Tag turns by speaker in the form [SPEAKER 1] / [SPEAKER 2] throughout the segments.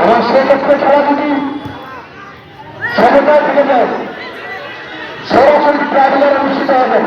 [SPEAKER 1] এবং সেক্ষেত্রে খেলা যদি সমতায় থেকে যায় সরাসরি ট্রাইবেলার অনুষ্ঠিত হবে।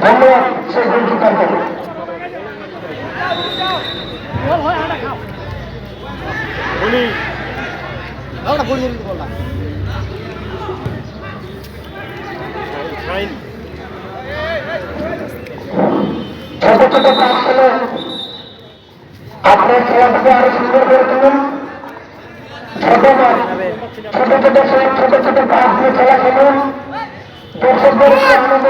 [SPEAKER 1] ধন্যবাদ। সেই গোলকিপারকে ছোট ছোট কাজ খেলে আপনার খেলাটাকে আরও সুন্দর করে ছোট ছোট ছোট ছোট ছোট কাজ দিয়ে খেলা খেলুন দর্শকদের আনন্দ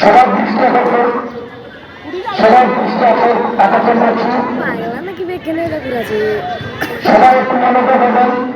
[SPEAKER 1] সবার দৃষ্টি আকর্ষণ সবার দৃষ্টি আকর্ষণ আকর্ষণ করছি সবাই একটু মনোযোগ হবেন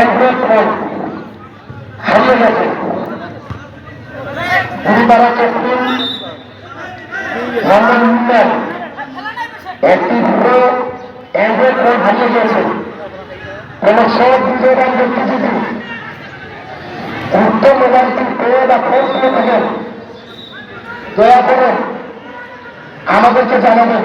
[SPEAKER 1] একটি ফোন হারিয়ে গেছে দুই তারা ক্যাপ্টেন মোহাম্মদ মুন্নার একটি দুটো এনগ্রেড ফোন হারিয়ে গেছে কোন সব বিজয়বান ব্যক্তি যদি উত্তম মোবাইলটি পেয়ে বা ফোন করে থাকেন দয়া করে আমাদেরকে জানাবেন।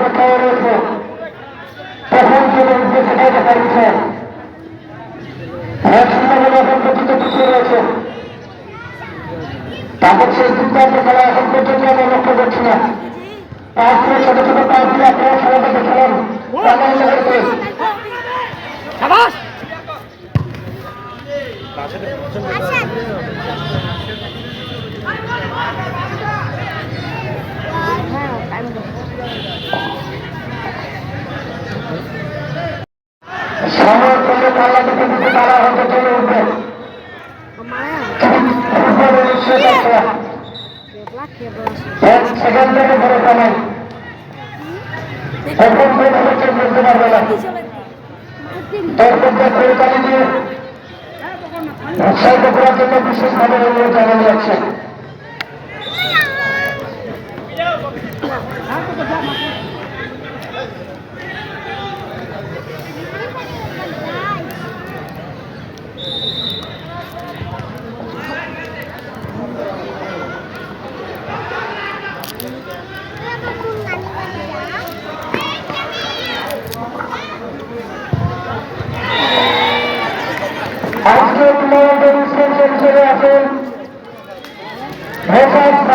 [SPEAKER 1] রয়েছে কখন চলে উঠবে সেটাই দেখার বিষয় এক বলে এখন পর্যন্ত পিছিয়ে রয়েছে। তাদের সেই দুর্দান্ত খেলা এখন পর্যন্ত আমরা লক্ষ্য করছি না। পাঁচ ছোট ছোট পাঁচ আপনারা খেলাটা দেখলাম প্রাণায়াম করতে তার মধ্যে পরিচালি দিয়ে উৎসাহিত করার জন্য বিশেষভাবে অনুরোধ জানানো যাচ্ছে।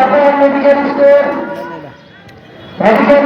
[SPEAKER 1] আছেন মেডিকেল স্টোর। মেডিকেল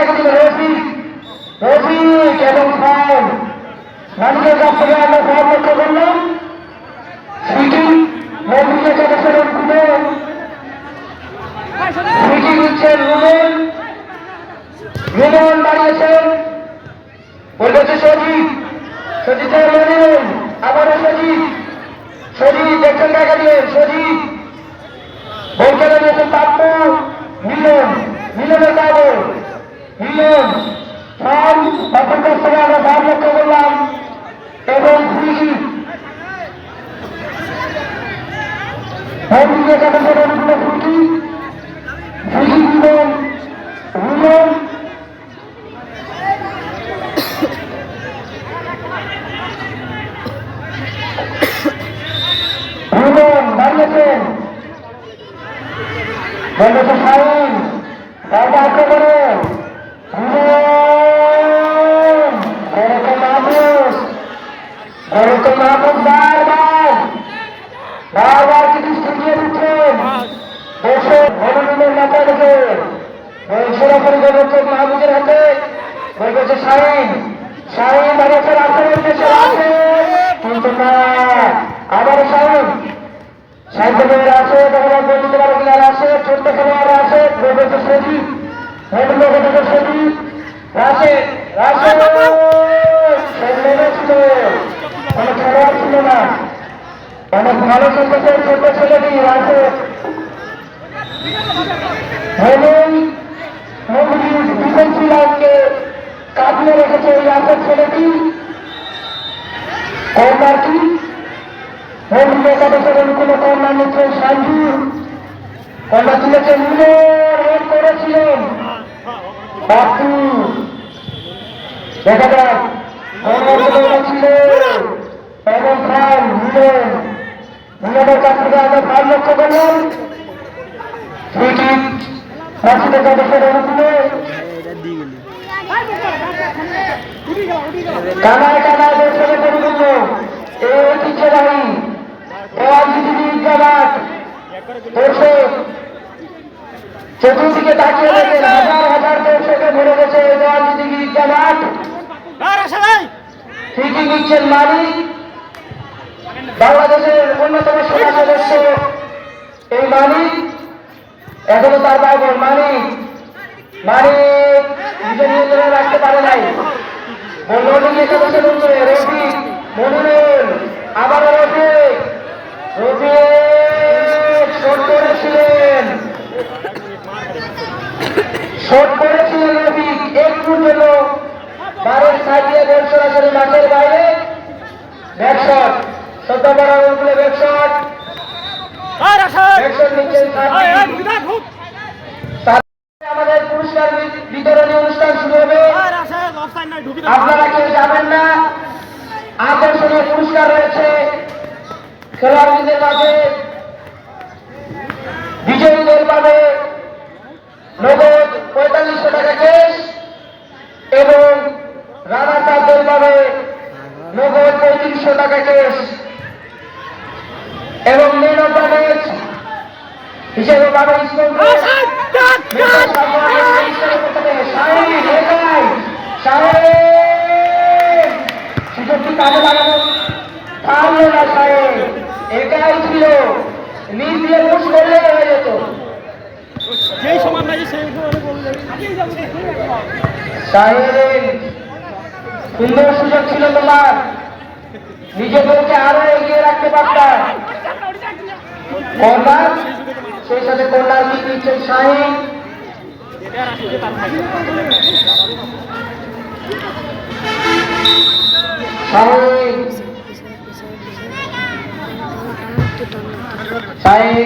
[SPEAKER 1] রফি দেখছেন কাকে দিবেন রফি রফি এবং ফাউল মানুষের কাছ থেকে আমরা ফাউল লক্ষ্য করলাম সিটি রফিকে চলেছেন রফিকে সিটি দিচ্ছেন রুমেন রুমন দাঁড়িয়েছেন বলতেছে সজিব সজিব মনিরুল আবারও সজিব সজিব দেখছেন দেখা দিলেন সজিব বলতে দিয়েছেন পাপ্পু, মিলন। মিলনের কাবো ফার্ম পাপুর কাছ থেকে আমরা এবং ফ্রিকি মিলন মিলন দাঁড়িয়েছেন বলেছে শাহিন বাবা আক্রমণে রুমন এরকম মাহমুদ এরকম মাহমুদ বারবার বারবার কিন্তু ছিটিয়ে দিচ্ছেন দেশে ভবনের মাথায় রেখে সরাসরি গোলরক্ষক মাহমুদের হাতে হয়ে গেছে শাহিন শাহিন দাঁড়িয়েছে রাস্তার উদ্দেশ্যে আছে কিন্তু না আবারও শাহিন সাহিত্য প্রেমীরা আছে তখন বন্ধুতে পারো প্লেয়ার আছে ছোট্ট খেলোয়াড় আছে রয়েছে সজি হেডলো থেকে সজি রাশে রাশে ছেলে ছিল কোনো খেলোয়াড় ছিল না অনেক ভালো চলতেছে ছোট্ট ছেলেটি রেখেছে এই রাশের ছেলেটি কর্নারটি মন্দিরের সদস্যের কোনো কন্যা নিচ্ছে সাঞ্জু কন্যা তুলেছে মিলে রেড করেছিলেন। বাপু। ছিল। এবং খান থেকে আমরা ফাইল লক্ষ্য করলাম। ফ্রিকিক রাশিদের সদস্যের অনুকূলে কানায় কানায় দর্শনে পরিপূর্ণ। এই ঐতিহ্যবাহী দেওয়াল দর্শক চতুর্দিকে তাকিয়ে দেখেন হাজার হাজার দর্শকে ভরে গেছে এই দেওয়াল পৃথিবী জামাত ঠিকই নিচ্ছেন মালিক? বাংলাদেশের অন্যতম সেনা সদস্য এই এখনও তার বাইবল মানিক। মানিক, নিজের নিয়ন্ত্রণে রাখতে পারে নাই। মনোনীত সদস্য বলছে রফি মনিরুল আবার রফি রফি শোট করেছিলেন শোট করেছিলেন রফি একটু জন্য বারের সাইডে গোল সরাসরি মাঠের বাইরে ব্যাকশট সত্য বড় গোলগুলো ব্যাকশট ব্যাকশট নিচ্ছেন সাথী। আমাদের পুরস্কার বি- বিতরণী অনুষ্ঠান শুরু হবে আপনারা কেউ যাবেন না। আকর্ষণীয় পুরস্কার রয়েছে খেলোয়াড়দের মাঝে। বিজয়ী দল পাবে নগদ পঁয়তাল্লিশশো টাকা কেস এবং রানার কাপ দল পাবে নগদ পঁয়ত্রিশশো টাকা কেস এবং মেন অফ দ্য ম্যাচ হিসেবে পাবে ইসলাম তাহলে সুন্দর সুযোগ ছিল তোমার। নিজেদেরকে আরও এগিয়ে রাখতে পারতাম। কন্যা সেই সাথে কন্যার কি দিচ্ছেন শাহিন।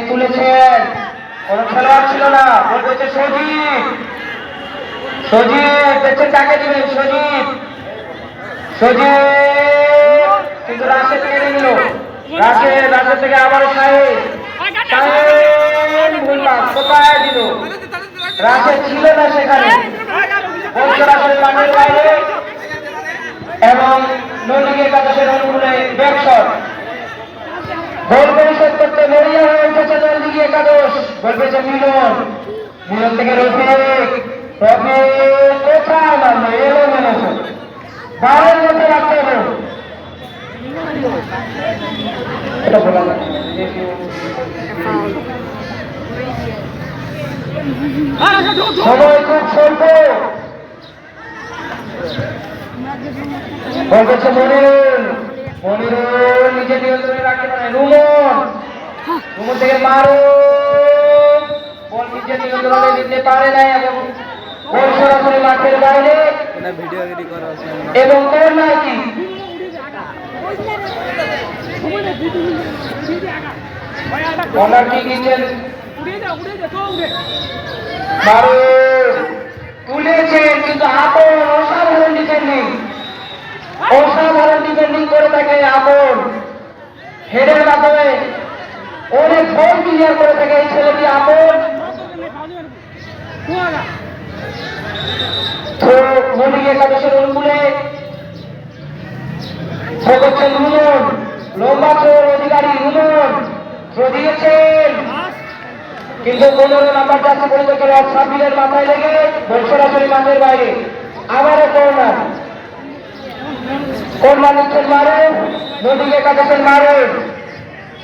[SPEAKER 1] তুলেছেন। কোন খেলোয়াড় ছিল না, বলতে সজীব। সজীব পেয়েছেন কাকে দিবেন সজীব। সজীব, কিন্তু রাশেদ কেড়ে থেকে আবারও সাহেব। সাহেব ভুললাম ছিল না সেখানে। এবং নদীকে একাদশের অনুকূলে শট গোল পরিশোধ করতে একাদশ। গোল পেয়েছে মিলন। মিলন থেকে রফিক। রফিক কোথায় মারলো এলো। সময় খুব স্বল্প বল করছে মনিরুল মনিরুল নিজে নিয়ন্ত্রণে রাখতে পারে রুমন রুমন থেকে মারো বল নিজে নিয়ন্ত্রণে নিতে পারে না এবং সরাসরি মাঠের বাইরে। এবং কর্নার কি কর্নার কি মারো তুলেছেন কিন্তু আপন অসাধারণ ডিফেন্ডিং অসাধারণ ডিফেন্ডিং করে থাকে আপন। হেডের মাধ্যমে অনেক বল ক্লিয়ার করে থাকে এই ছেলেটি আপন। তো একাদশের অনুকূলে কিন্তু পনেরো নাম্বার জার্সি পরিত খেলোয়াড় সাব্বিরের মাথায় লেগে বল সরাসরি মাঠের বাইরে। আবারও কর্নার। কর্নার নিচ্ছেন মারে নদীকে কাটাচ্ছেন মারে।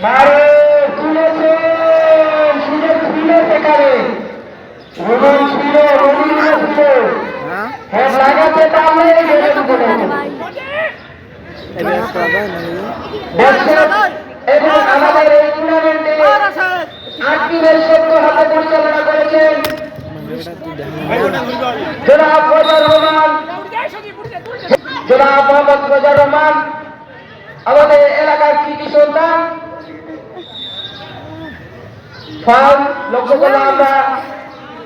[SPEAKER 1] মারে তুলেছেন, সুযোগ ছিল সেখানে। এবং আমাদের এই টুর্নামেন্টে আটটি ম্যাচ সত্য হাতে পরিচালনা করেছেন জনাব ফজর রহমান জনাব মোহাম্মদ ফজর রহমান আমাদের এলাকার কৃতি সন্তান লক্ষ্য করলাম আমরা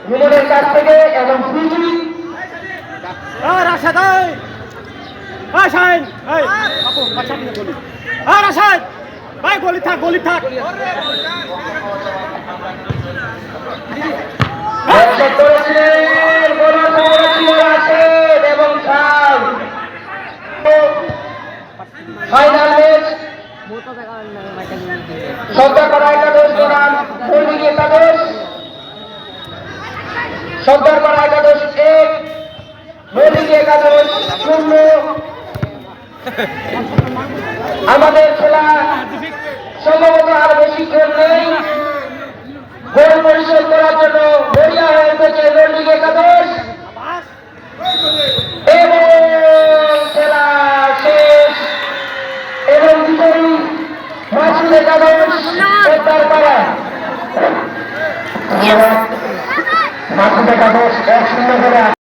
[SPEAKER 1] রুমনের কাছ থেকে এবং
[SPEAKER 2] রাশেদ ভাই গলি থাক গলি থাক
[SPEAKER 1] দর্শক করেছিলেন বড় খবর ছিল রাশেদ এবং খান ফাইনাল ম্যাচ সর্দারপাড়া একাদশ বনাম মল্লিক একাদশ সর্দারপাড়া একাদশ এক মল্লিক একাদশ শূন্য আমাদের খেলা সম্ভবত আর বেশিক্ষণ নেই। গোল পরিশোধ করার জন্য মরিয়া হয়ে উঠেছে মল্লিক একাদশ। এবং খেলা শেষ। এবং বিজয়ী মাসুদ একাদশ সর্দারপাড়া মাসুদ একাদশ এক শূন্য করে